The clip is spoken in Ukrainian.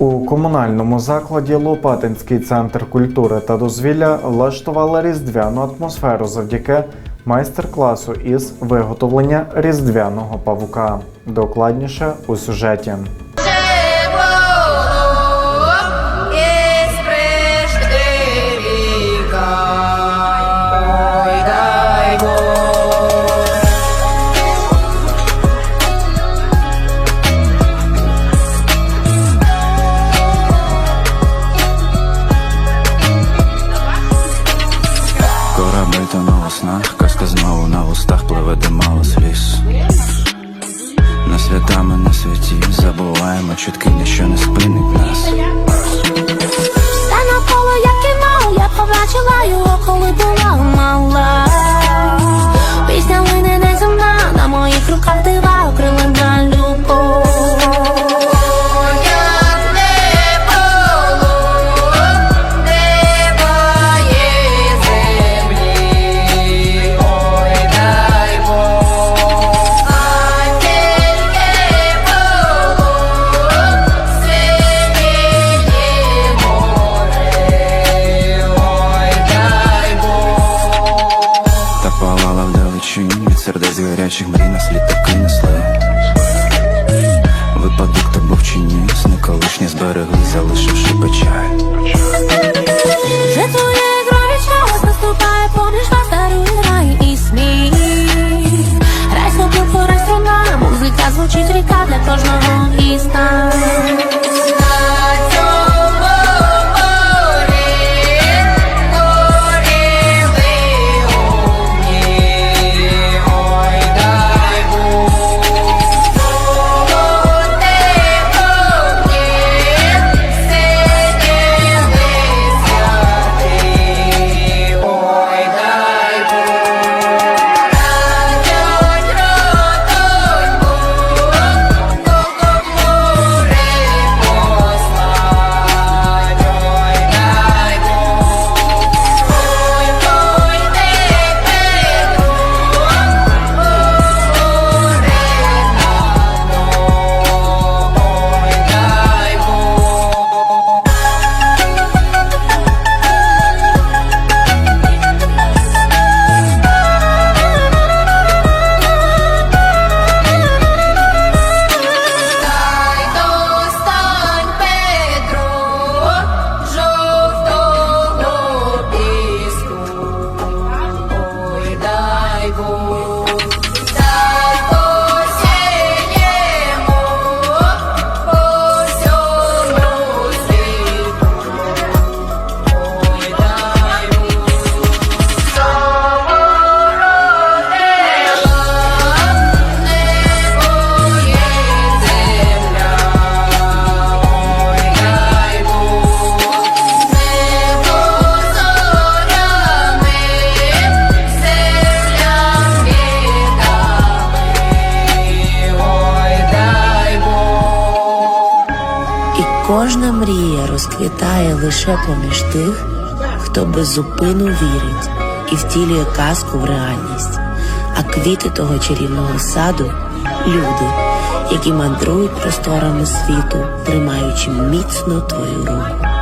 У комунальному закладі Лопатинський центр культури та дозвілля влаштували різдвяну атмосферу завдяки майстер-класу із виготовлення різдвяного павука. Докладніше у сюжеті. Снах, казка знову на устах пливе мало сліз. На святами на святі забуваємо чутки, ніщо не спинить нас. Все навколо як кіно, я побачила його, коли була мала. Літаки несли. Випадок то був чи ні, сни колишні зберегли, залишивши печаль. Вже твоє крові час наступає поміж вас дарує рай і сміх. Рай свобод, твора струна, музика звучить ріка для кожного із нас. Кожна мрія розквітає лише поміж тих, хто без зупину вірить і втілює казку в реальність. А квіти того чарівного саду люди, які мандрують просторами світу, тримаючи міцно твою руку.